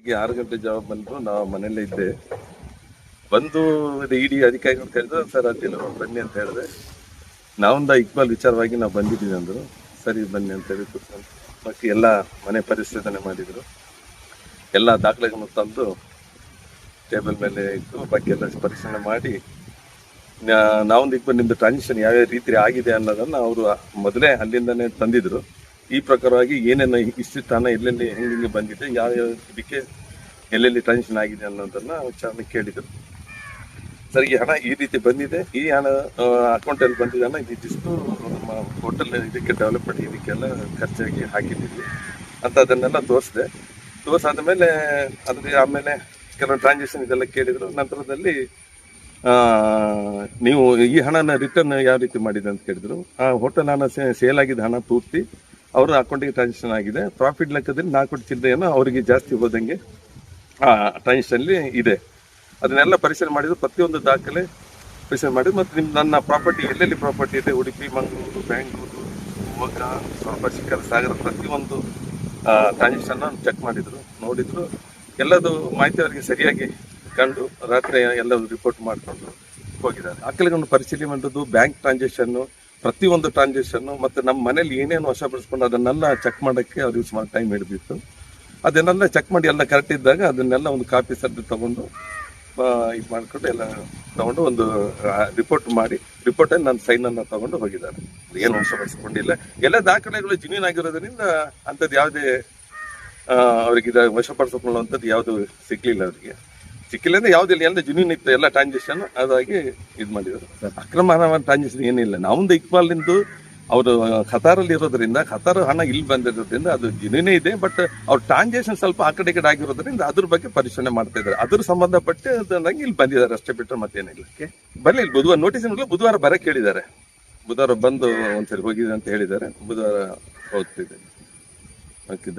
ಬೆಳಿಗ್ಗೆ ಆರು ಗಂಟೆ ಜಾಬ್ ಬಂದು ನಾವು ಮನೆಯಲ್ಲೇ ಇದ್ದೆ. ಬಂದು ಇಡಿ ಅಧಿಕಾರಿಗಳು ಹೇಳಿದ್ರು ಸರ್ ಅದಿಲ್ಲ ಬನ್ನಿ ಅಂತ ಹೇಳಿದೆ ನಾವೊಂದು ಇಕ್ಬಾಲ್ ವಿಚಾರವಾಗಿ ನಾವು ಬಂದಿದ್ದೀವಿ ಅಂದರು. ಸರಿ, ಬನ್ನಿ ಅಂತ ಹೇಳಿ ಕೂತ್ಕೊಂಡು ಬಾಕಿ ಎಲ್ಲ ಮನೆ ಪರಿಶೀಲನೆ ಮಾಡಿದರು. ಎಲ್ಲ ದಾಖಲೆಗಳನ್ನು ತಂದು ಟೇಬಲ್ ಮೇಲೆ ಇಟ್ಟು ಬಗ್ಗೆ ಎಲ್ಲ ಪರಿಶೀಲನೆ ಮಾಡಿ ನಾವೊಂದು ಇಕ್ಬಾಲ್ ನಿಮ್ಮದು ಟ್ರಾನ್ಸಾಕ್ಷನ್ ಯಾವ್ಯಾವ ರೀತಿ ಆಗಿದೆ ಅನ್ನೋದನ್ನು ಅವರು ಮೊದಲೇ ಅಲ್ಲಿಂದನೇ ತಂದಿದ್ರು. ಈ ಪ್ರಕಾರವಾಗಿ ಏನೇನು ಇಷ್ಟು ಸ್ಥಾನ ಎಲ್ಲೆಲ್ಲಿ ಹೆಂಗೆ ಬಂದಿದೆ ಬಂದಿದೆ ಯಾವ ಇದಕ್ಕೆ ಎಲ್ಲೆಲ್ಲಿ ಟ್ರಾನ್ಸಾಕ್ಷನ್ ಆಗಿದೆ ಅನ್ನೋದನ್ನ ವಿಚಾರಣೆ ಕೇಳಿದರು. ಸರ್, ಈ ಹಣ ಈ ರೀತಿ ಬಂದಿದೆ, ಈ ಹಣ ಅಕೌಂಟಲ್ಲಿ ಬಂದಿದೆ ಹಣ ಇದಿಷ್ಟು ನಮ್ಮ ಹೋಟೆಲ್ ಇದಕ್ಕೆ ಡೆವಲಪ್ಮೆಂಟ್ ಇದಕ್ಕೆಲ್ಲ ಖರ್ಚಾಗಿ ಹಾಕಿದ್ದೀವಿ. ಅಂತ ಅದನ್ನೆಲ್ಲ ತೋರಿಸಿದೆ. ತೋರಿಸಾದ ಮೇಲೆ ಅದ್ರ ಆಮೇಲೆ ಕೆಲವು ಟ್ರಾನ್ಸಾಕ್ಷನ್ ಇದೆಲ್ಲ ಕೇಳಿದರು. ನಂತರದಲ್ಲಿ ನೀವು ಈ ಹಣನ ರಿಟರ್ನ್ ಯಾವ ರೀತಿ ಮಾಡಿದೆ ಅಂತ ಕೇಳಿದ್ರು. ಆ ಹೋಟೆಲ್ ಹಣ ಸೇಲ್ ಆಗಿದ್ದ ಹಣ ಪೂರ್ತಿ ಅವರ ಅಕೌಂಟಿಗೆ ಟ್ರಾನ್ಸಾಕ್ಷನ್ ಆಗಿದೆ. ಪ್ರಾಫಿಟ್ ಲೆಕ್ಕದಲ್ಲಿ ನಾಲ್ಕು ಕೋಟಿ ಚಿಲ್ಲರೆಯನ್ನು ಅವರಿಗೆ ಜಾಸ್ತಿ ಹೋದಂಗೆ ಆ ಟ್ರಾನ್ಸಾಕ್ಷನಲ್ಲಿ ಇದೆ. ಅದನ್ನೆಲ್ಲ ಪರಿಶೀಲನೆ ಮಾಡಿದ್ರು. ಪ್ರತಿಯೊಂದು ದಾಖಲೆ ಪರಿಶೀಲನೆ ಮಾಡಿದ್ರು. ಮತ್ತು ನಿಮ್ಮ ನನ್ನ ಪ್ರಾಪರ್ಟಿ ಎಲ್ಲೆಲ್ಲಿ ಪ್ರಾಪರ್ಟಿ ಇದೆ? ಉಡುಪಿ ಮಂಗಳೂರು ಬ್ಯಾಂಗ್ಳೂರು ಶಿವಮೊಗ್ಗ ಸ್ವಲ್ಪ ಶಿಖರ ಸಾಗರ ಪ್ರತಿಯೊಂದು ಟ್ರಾನ್ಸಾಕ್ಷನ್ ಚೆಕ್ ಮಾಡಿದ್ರು, ನೋಡಿದ್ರು. ಎಲ್ಲದು ಮಾಹಿತಿ ಅವರಿಗೆ ಸರಿಯಾಗಿ ಕಂಡು ರಾತ್ರಿ ಎಲ್ಲ ರಿಪೋರ್ಟ್ ಮಾಡಿಕೊಂಡು ಹೋಗಿದ್ದಾರೆ. ದಾಖಲೆಗಳನ್ನು ಪರಿಶೀಲನೆ ಮಾಡೋದು ಬ್ಯಾಂಕ್ ಟ್ರಾನ್ಸಾಕ್ಷನ್ನು ಪ್ರತಿಯೊಂದು ಟ್ರಾನ್ಸಾಕ್ಷನ್ನು ಮತ್ತು ನಮ್ಮ ಮನೇಲಿ ಏನೇನು ವಶಪಡಿಸ್ಕೊಂಡು ಅದನ್ನೆಲ್ಲ ಚೆಕ್ ಮಾಡೋಕ್ಕೆ ಅವ್ರಿಗೆ ಸುಮಾರು ಟೈಮ್ ಹಿಡಿದಿತ್ತು. ಅದನ್ನೆಲ್ಲ ಚೆಕ್ ಮಾಡಿ ಎಲ್ಲ ಕರೆಕ್ಟ್ ಇದ್ದಾಗ ಅದನ್ನೆಲ್ಲ ಒಂದು ಕಾಪಿ ಸರ್ದು ತಗೊಂಡು ಇದು ಮಾಡಿಕೊಂಡು ಎಲ್ಲ ತಗೊಂಡು ಒಂದು ರಿಪೋರ್ಟ್ ಮಾಡಿ ರಿಪೋರ್ಟಲ್ಲಿ ನನ್ನ ಸೈನನ್ನು ತಗೊಂಡು ಹೋಗಿದ್ದಾರೆ. ಏನು ವಶಪಡಿಸ್ಕೊಂಡಿಲ್ಲ. ಎಲ್ಲ ದಾಖಲೆಗಳು ಜಿನೀನ್ ಆಗಿರೋದ್ರಿಂದ ಅಂಥದ್ದು ಯಾವುದೇ ಅವ್ರಿಗೆ ಇದು ವಶಪಡಿಸ್ಕೊಳ್ಳುವಂಥದ್ದು ಯಾವುದು ಸಿಗ್ಲಿಲ್ಲ ಅವರಿಗೆ. ಸಿಕ್ಕಿಲ್ಲ ಅಂದ್ರೆ ಯಾವುದಿಲ್ಲ ಎಲ್ಲ ಜುನೀನ್ ಇತ್ತು ಎಲ್ಲ ಟ್ರಾನ್ಸಾಕ್ಷನ್ ಅದಾಗಿ ಇದು ಮಾಡಿದ್ರು. ಅಕ್ರಮ ಹಣ ಟ್ರಾನ್ಸಾಕ್ಷನ್ ಏನಿಲ್ಲ. ನಾವೊಂದು ಇಕ್ಬಾಲಿಂದು ಅವರು ಖತಾರಲ್ಲಿ ಇರೋದ್ರಿಂದ ಖತಾರ್ ಹಣ ಇಲ್ಲಿ ಬಂದಿರೋದ್ರಿಂದ ಅದು ಜುನೂನೇ ಇದೆ ಬಟ್ ಅವ್ರ ಟ್ರಾನ್ಸಾಕ್ಷನ್ ಸ್ವಲ್ಪ ಆ ಕಡೆ ಕಡೆ ಆಗಿರೋದ್ರಿಂದ ಅದ್ರ ಬಗ್ಗೆ ಪರಿಶೀಲನೆ ಮಾಡ್ತಾ ಇದ್ದಾರೆ. ಅದ್ರ ಸಂಬಂಧಪಟ್ಟು ಅದನ್ನಾಗಿ ಇಲ್ಲಿ ಬಂದಿದ್ದಾರೆ ಅಷ್ಟೇ ಬಿಟ್ಟರೆ ಮತ್ತೇನಿಲ್ಲ. ಬರಲಿ ಇಲ್ಲಿ ಬುಧವಾರ ನೋಟಿಸ್ ಬುಧವಾರ ಬರಕ್ಕೆ ಕೇಳಿದ್ದಾರೆ ಬುಧವಾರ ಬಂದು ಒಂದ್ಸರಿ ಹೋಗಿದೆ ಅಂತ ಹೇಳಿದ್ದಾರೆ. ಬುಧವಾರ ಹೋಗ್ತಿದೆ. ಹೋಗ್ತಿದ್ದಾರೆ